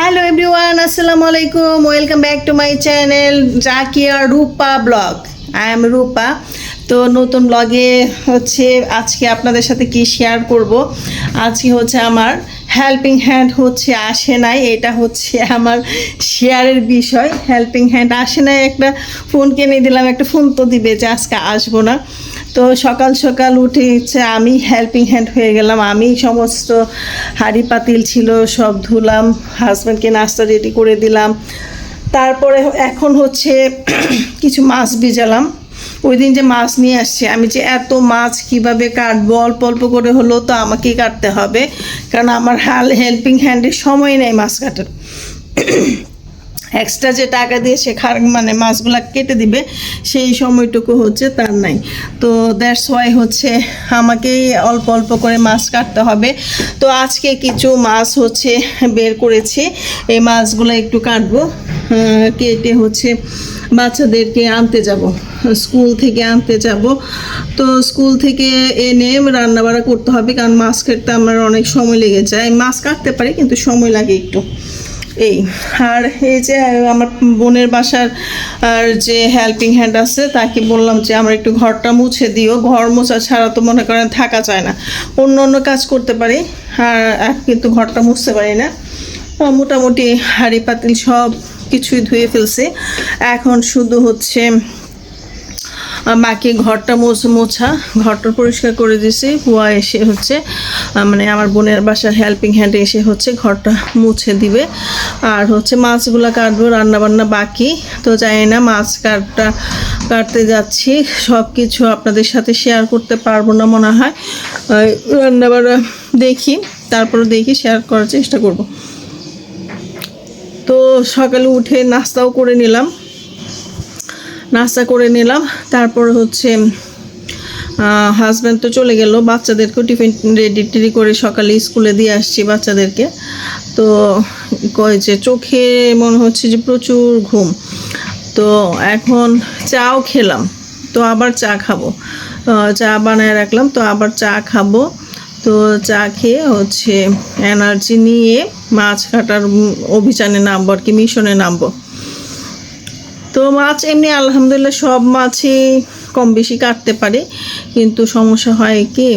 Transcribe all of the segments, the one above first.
Hello everyone আসসালামু আলাইকুম welcome back to my channel Zakia Rupa blog I am Rupa তো নতুন ব্লগে হচ্ছে আজকে আপনাদের সাথে কি শেয়ার করব? আজকে হচ্ছে আমার হেল্পিং হ্যান্ড হচ্ছে আসে নাই। এটা হচ্ছে আমার শেয়ারের বিষয়। হেল্পিং হ্যান্ড আসে নাই। একটা ফোন কিনে দিলাম, একটা ফোন তো দিবে যে আজকে আসব না। তো সকাল সকাল উঠে হচ্ছে আমি হেল্পিং হ্যান্ড হয়ে গেলাম। আমি সমস্ত হাঁড়ি পাতিল ছিল, সব ধুলাম হাজব্যান্ডকে নাস্তা রেডি করে দিলাম। তারপরে এখন হচ্ছে কিছু মাছ ভিজালাম। ওই দিন যে মাছ নিয়ে আসছে, আমি যে এত মাছ কীভাবে কাটবো, অল্প অল্প করে হলেও তো আমাকেই কাটতে হবে। কারণ আমার হাল হেল্পিং হ্যান্ডের সময় নেই মাছ কাটার। এক্সট্রা যে টাকা দিয়ে সে খার মানে মাছগুলা কেটে দিবে, সেই সময়টুকু হচ্ছে তার নাই। তো দ্যাটস ওয়াই হচ্ছে আমাকেই অল্প অল্প করে মাছ কাটতে হবে। তো আজকে কিছু মাছ হচ্ছে বের করেছি, এই মাছগুলো একটু কাটবো কেটে হচ্ছে বাচ্চাদেরকে আনতে যাব, স্কুল থেকে আনতে যাব। তো স্কুল থেকে এনে রান্না বাড়া করতে হবে, কারণ মাছ কাটতে আমার অনেক সময় লেগে যায়। মাছ কাটতে পারি, কিন্তু সময় লাগে একটু। এই, আর এই যে আমার বোনের বাসার, আর যে হেল্পিং হ্যান্ড আছে, তাকে বললাম যে, আমার একটু ঘরটা মুছে দিও। ঘর মোছা ছাড়া তো মনে করেন থাকা যায় না। অন্য অন্য কাজ করতে পারি, আর কিন্তু ঘরটা মুছতে পারি না। মোটামুটি হাঁড়ি পাতিল সব কিছুই ধুয়ে ফেলছে। এখন শুধু হচ্ছে বাকি ঘরটা মোছ ঘরটা পরিষ্কার করে দিয়েছি হুয়া এসে হচ্ছে মানে আমার বোনের বাসার হেল্পিং হ্যান্ডে এসে হচ্ছে ঘরটা মুছে দিবে। আর হচ্ছে মাছগুলো কাটবো রান্না বান্না বাকি। তো জানি না মাছ কাটটা, কাটতে যাচ্ছি। সব কিছু আপনাদের সাথে শেয়ার করতে পারব না মনে হয়। রান্নাবান্না দেখি, তারপরে দেখি শেয়ার করার চেষ্টা করব। তো সকালে উঠে নাস্তাও করে নিলাম। নাস্তা করে নিলাম। তারপর হচ্ছে হাজব্যান্ড তো চলে গেল, বাচ্চাদেরকেও টিফিন রেডি টেডি করে সকালে স্কুলে দিয়ে আসছি বাচ্চাদেরকে। তো কয় যে, চোখে মনে হচ্ছে যে প্রচুর ঘুম। তো এখন চাও খেলাম, তো আবার চা খাব। চা বানায় রাখলাম, তো আবার চা খাব। তো চা খেয়ে হচ্ছে এনার্জি নিয়ে মাছ কাটার অভিযানে নামবো আর কি মিশনে নামবো। তো মাছ এমনি আলহামদুলিল্লাহ সব মাছই কম বেশি কাটতে পারি, কিন্তু সমস্যা হয় কি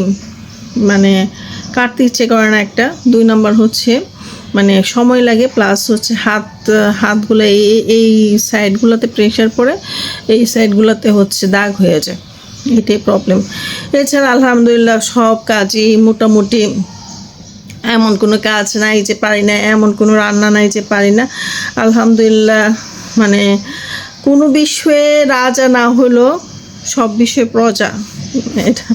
মানে কাটতে ইচ্ছে করে না একটা। দুই নম্বর হচ্ছে মানে সময় লাগে প্লাস হচ্ছে হাত, হাতগুলো এই এই সাইডগুলোতে প্রেশার পড়ে, এই সাইডগুলোতে হচ্ছে দাগ হয়ে যায়। এটাই প্রবলেম এছাড়া আলহামদুলিল্লাহ সব কাজই মোটামুটি এমন কোনো কাজ নাই যে পারি না, এমন কোনো রান্না নাই যে পারি না। আলহামদুলিল্লাহ মানে কোনো বিষয়ে রাজা না হলো সব বিষয়ে প্রজা। এটা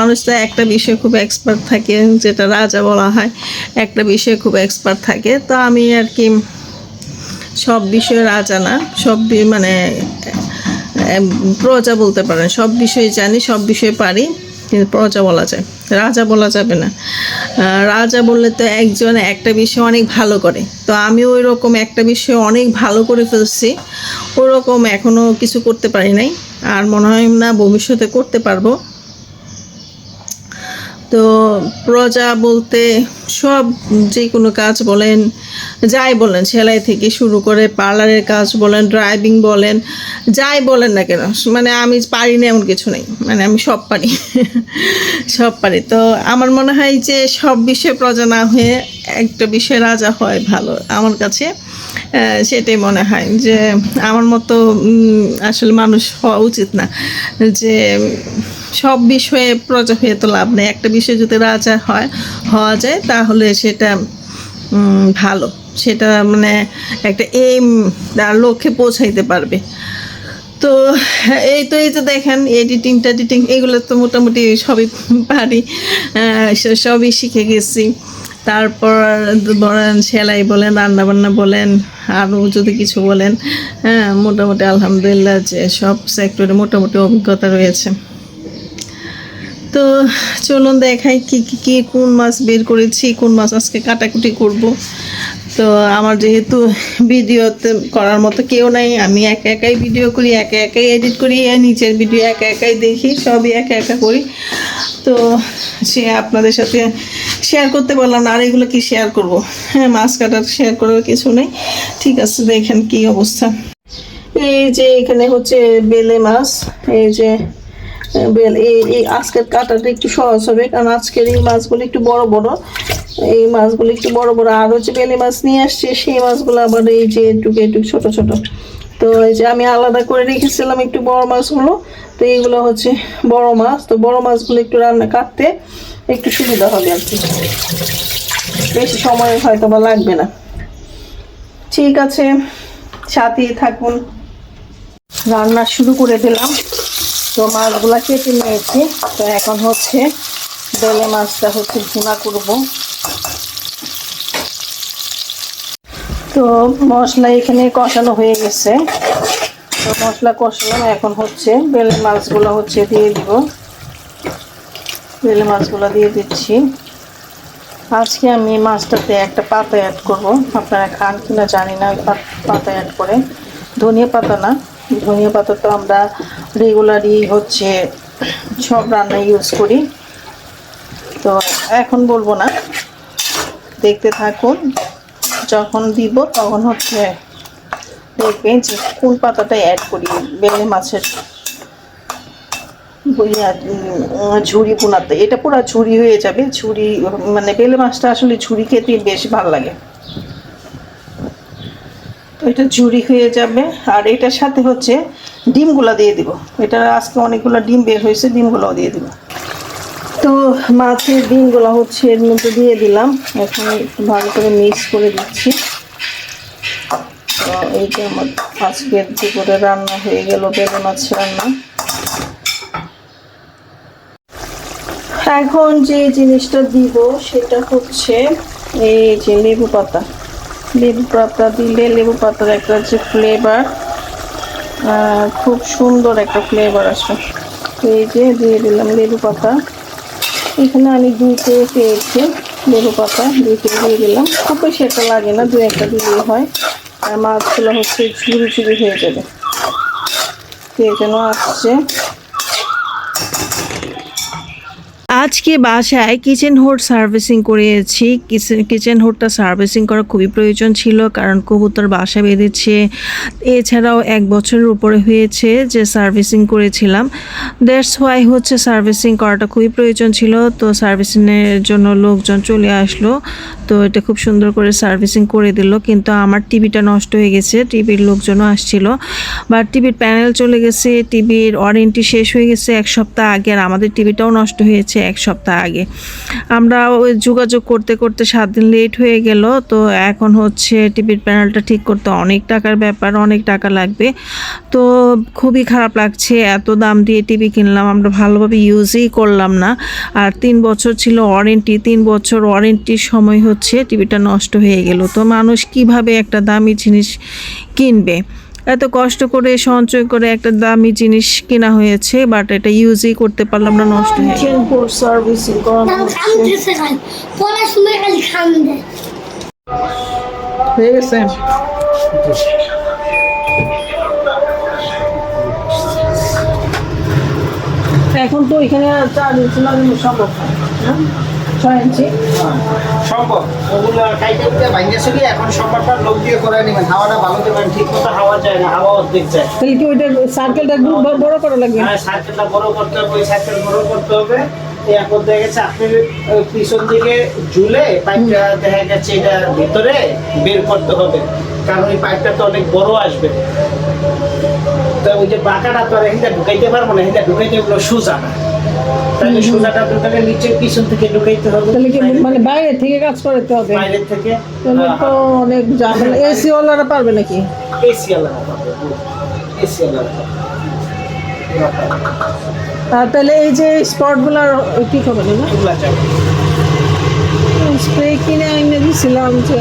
মানুষ তো একটা বিষয়ে খুব এক্সপার্ট থাকে, যেটা রাজা বলা হয়, একটা বিষয়ে খুব এক্সপার্ট থাকে। তো আমি আর কি সব বিষয়ে রাজা না, সব মানে প্রজা বলতে পারেন। সব বিষয়ে জানি, সব বিষয়ে পারি। কিন্তু প্রজা বলা যায়। রাজা বলা যাবে না। রাজা বললে তো একজন একটা বিষয় অনেক ভালো করে। তো আমি ওই রকম একটা বিষয় অনেক ভালো করে ফেলছি। ওরকম এখনও কিছু করতে পারি নাই। আর মনে হয় না ভবিষ্যতে করতে পারব। তো প্রজা বলতে সব যে কোনো কাজ বলেন, যাই বলেন, সেলাই থেকে শুরু করে পার্লারের কাজ বলেন, ড্রাইভিং বলেন, যাই বলেন না কেন মানে আমি পারি না এমন কিছু নেই মানে আমি সব পারি সব পারি। তো আমার মনে হয় যে সব বিষয়ে প্রজা না হয়ে একটা বিষয়ে রাজা হয় ভালো, আমার কাছে। সেটাই মনে হয় যে আমার মতো আসলে মানুষ হওয়া উচিত না। যে সব বিষয়ে প্রজা হয়ে তো লাভ নেই। একটা বিষয়ে যদি রাজা হয়, হওয়া যায়, তাহলে সেটা ভালো। সেটা মানে একটা এম লক্ষ্যে পৌঁছাইতে পারবে। তো এই তো, এই যে দেখেন এডিটিং টেডিটিং এগুলো তো মোটামুটি সবই পারি। সবই শিখে গেছি। তারপর বলেন, সেলাই বলেন রান্না বান্না বলেন, আরও যদি কিছু বলেন হ্যাঁ মোটামুটি আলহামদুলিল্লাহ যে সব সেক্টরে মোটামুটি অভিজ্ঞতা রয়েছে। তো চলুন দেখাই কি কি কি, কোন মাছ বের করেছি, কোন মাছ আজকে কাটাকুটি করব। তো আমার যেহেতু ভিডিওতে করার মতো কেউ নাই, আমি একা একাই ভিডিও করি, একা একাই এডিট করি নিচের ভিডিও একা একাই দেখি, সবই একা একা করি। তো সে আপনাদের সাথে শেয়ার করতে পারলাম না, আর এগুলো কি শেয়ার করব? হ্যাঁ মাছ কাটার শেয়ার করার কিছু নেই। ঠিক আছে, দেখেন কি অবস্থা। এই যে এখানে হচ্ছে বেলে মাছ, এই যে এই এই আজকের কাটাটা একটু সহজ হবে, কারণ আজকের এই মাছগুলো একটু বড় বড়। এই মাছগুলো একটু বড় বড়, আর হচ্ছে বেলে মাছ নিয়ে আসছে, সেই মাছগুলো আবার এই যে একটু একটু ছোট ছোট। তো এই যে আমি আলাদা করে রেখেছিলাম একটু বড় মাছগুলো, তো এইগুলো হচ্ছে বড় মাছ। তো বড় মাছগুলো একটু রান্না কাটতে একটু সুবিধা হবে আর কি। বেশি সময় হয়তো বা লাগবে না। ঠিক আছে, সাথেই থাকুন। রান্না শুরু করে দিলাম। তো মাছগুলা কেটে নিয়েছি। তো এখন হচ্ছে বেলে মাছটা হচ্ছে ভুনা করব। তো মশলা এখানে কষানো হয়ে গেছে। তো মশলা কষালাম, এখন হচ্ছে বেলে মাছগুলো হচ্ছে দিয়ে দিব। বেলে মাছগুলো দিয়ে দিচ্ছি। আজকে আমি মাছটাতে একটা পাতা অ্যাড করব। আপনারা খান কিনা জানি না, পাতা অ্যাড করে। ধনিয়া পাতা না, ধনিয়া পাতা তো আমরা রেগুলারই হচ্ছে সব রান্না ইউজ করি। তো এখন বলব না। দেখতে থাকুন, যখন দিব তখন হচ্ছে দেখবেন যে কোন পাতাটা অ্যাড করি, বেলে মাছের ঝুরি বোনাতে এটা পুরো ঝুরি হয়ে যাবে, ঝুড়ি মানে বেলে মাছটা আসলে ঝুরি খেতে বেশ ভালো লাগে। তো এটা ঝুরি হয়ে যাবে। আর এটার সাথে হচ্ছে ডিমগুলো দিয়ে দিব। এটা আজকে অনেকগুলো ডিম বের হয়েছে, ডিমগুলোও দিয়ে দিব। তো মাছের ডিমগুলো হচ্ছে এর মধ্যে দিয়ে দিলাম। এখন একটু ভালো করে মিক্স করে দিচ্ছি। তো এইটা আমার আজকের দুপুরে রান্না হয়ে গেল বেলে মাছ রান্না। এখন যে জিনিসটা দিব সেটা হচ্ছে এই যে লেবু পাতা। লেবু পাতা দিলে লেবু পাতার একটা যে ফ্লেভার খুব সুন্দর একটা ফ্লেভার তো এই যে দিয়ে দিলাম লেবু পাতা। এখানে আমি দুইতে পেয়েছি লেবু পাতা দুইতে দিয়ে দিলাম। খুব বেশি একটা লাগে না দু একটা দিলেই হয়। আর মাছগুলো হচ্ছে ঝুড়ি ঝুড়ি হয়ে যাবে। কে যেন আসছে। আজকে বাসায় কিচেন হোড সার্ভিসিং করিয়েছি কিচেন হোডটা সার্ভিসিং করা খুবই প্রয়োজন ছিল, কারণ কবুতর বাসা বেঁধেছে। এছাড়াও এক বছরের উপরে হয়েছে যে সার্ভিসিং করেছিলাম। দ্যাটস ওয়াই হচ্ছে সার্ভিসিং করাটা খুবই প্রয়োজন ছিল। তো সার্ভিসিংয়ের জন্য লোকজন চলে আসলো। তো এটা খুব সুন্দর করে সার্ভিসিং করে দিল। কিন্তু আমার টিভিটা নষ্ট হয়ে গেছে, টিভির লোকজনও আসছিল। বা টিভির প্যানেল চলে গেছে, টিভির ওয়ারেন্টি শেষ হয়ে গেছে এক সপ্তাহ আগে, আর আমাদের টিভিটাও নষ্ট হয়েছে এক সপ্তাহ আগে। আমরা ওই যোগাযোগ করতে করতে সাত দিন লেট হয়ে গেল, তো এখন হচ্ছে টিভির প্যানেলটা ঠিক করতে অনেক টাকার ব্যাপার, অনেক টাকা লাগবে। তো খুবই খারাপ লাগছে, এত দাম দিয়ে টিভি কিনলাম, আমরা ভালোভাবে ইউজই করলাম না। আর তিন বছর ছিল ওয়ারেন্টি তিন বছর ওয়ারেন্টির সময় হচ্ছে টিভিটা নষ্ট হয়ে গেল। তো মানুষ কীভাবে একটা দামি জিনিস কিনবে? এত কষ্ট করে সঞ্চয় করে একটা দামি জিনিস কেনা হয়েছে বাট এটা ইউজই করতে পারলাম না নষ্ট হয়ে হয়ে গেছে? এখন তো এখানে চার ইঞ্চি লাগানো সম্ভব না হ্যাঁ? ছয় ইঞ্চি। সম্ভব। ওগুলো কাইটে উঠে ভাঙ্গে চলি এখন সম্পর্কটা লোক দিয়ে করে নেবেন। হাওয়াটা ভালো দেবেন ঠিক মতো হাওয়া যায় না হাওয়া অর্ধেক যায়। তাহলে কি ওইটা সার্কেলটা একটু বড় করা লাগবে? হ্যাঁ সাইকেলটা বড় করতে হবে ওই বড় করতে হবে। এখন দেখা গেছে আপনি পিছন দিকে ঝুলে পাইপটা দেখা গেছে এটা ভিতরে বের করতে হবে। কারণ ওই পাইপটা তো অনেক বড় আসবে। তো ওই যে বাঁকাটা তো আর এখানটা ঢুকাইতে পারব না এখানটা ঢুকাইতে ওগুলো সোজা না। তাহলে সোজাটা ঢুকালে নিচে পিছন থেকে ঢুকাইতে হবে। তাহলে কি মানে বাইরে থেকে কাজ করতে হবে? বাইরে থেকে। তাহলে তো অনেক ঝামেলা। এসি ওয়ালারা পারবে নাকি? এসি পাবে এসি আর তাহলে এই যে স্পটগুলো ঠিক হবে না স্প্রে কিনে এনে দিয়েছিলাম যে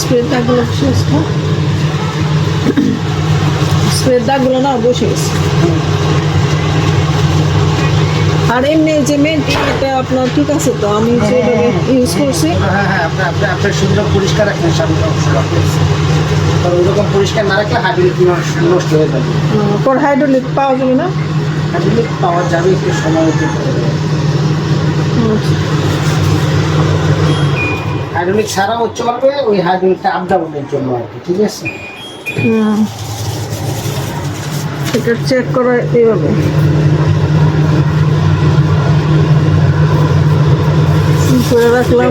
স্প্রে দাগগুলো শেষ স্প্রে দাগগুলো না বসে গেছে। আর এমনি যে মেন এটা আপনার ঠিক আছে তো? আমি যে ইউজ করছি। হ্যাঁ হ্যাঁ আপনি আপনি আপনার সুন্দর পরিষ্কার রাখবেন সামনে কারণ ওইরকম পরিষ্কার না রাখলে হাইড্রোলিক নষ্ট হয়ে যাবে। পর হাইড্রোলিক পাওয়া যাবে না? হাইড্রোলিক পাওয়া যাবে একটু সময় দিতে হবে। হাইড্রোলিক ছাড়াও চলবে ওই হাইড্রোলিকটা আপ ডাউনের জন্য আর কি ঠিক আছে? হুম। এটা চেক করা এইভাবে। করে রাখলাম।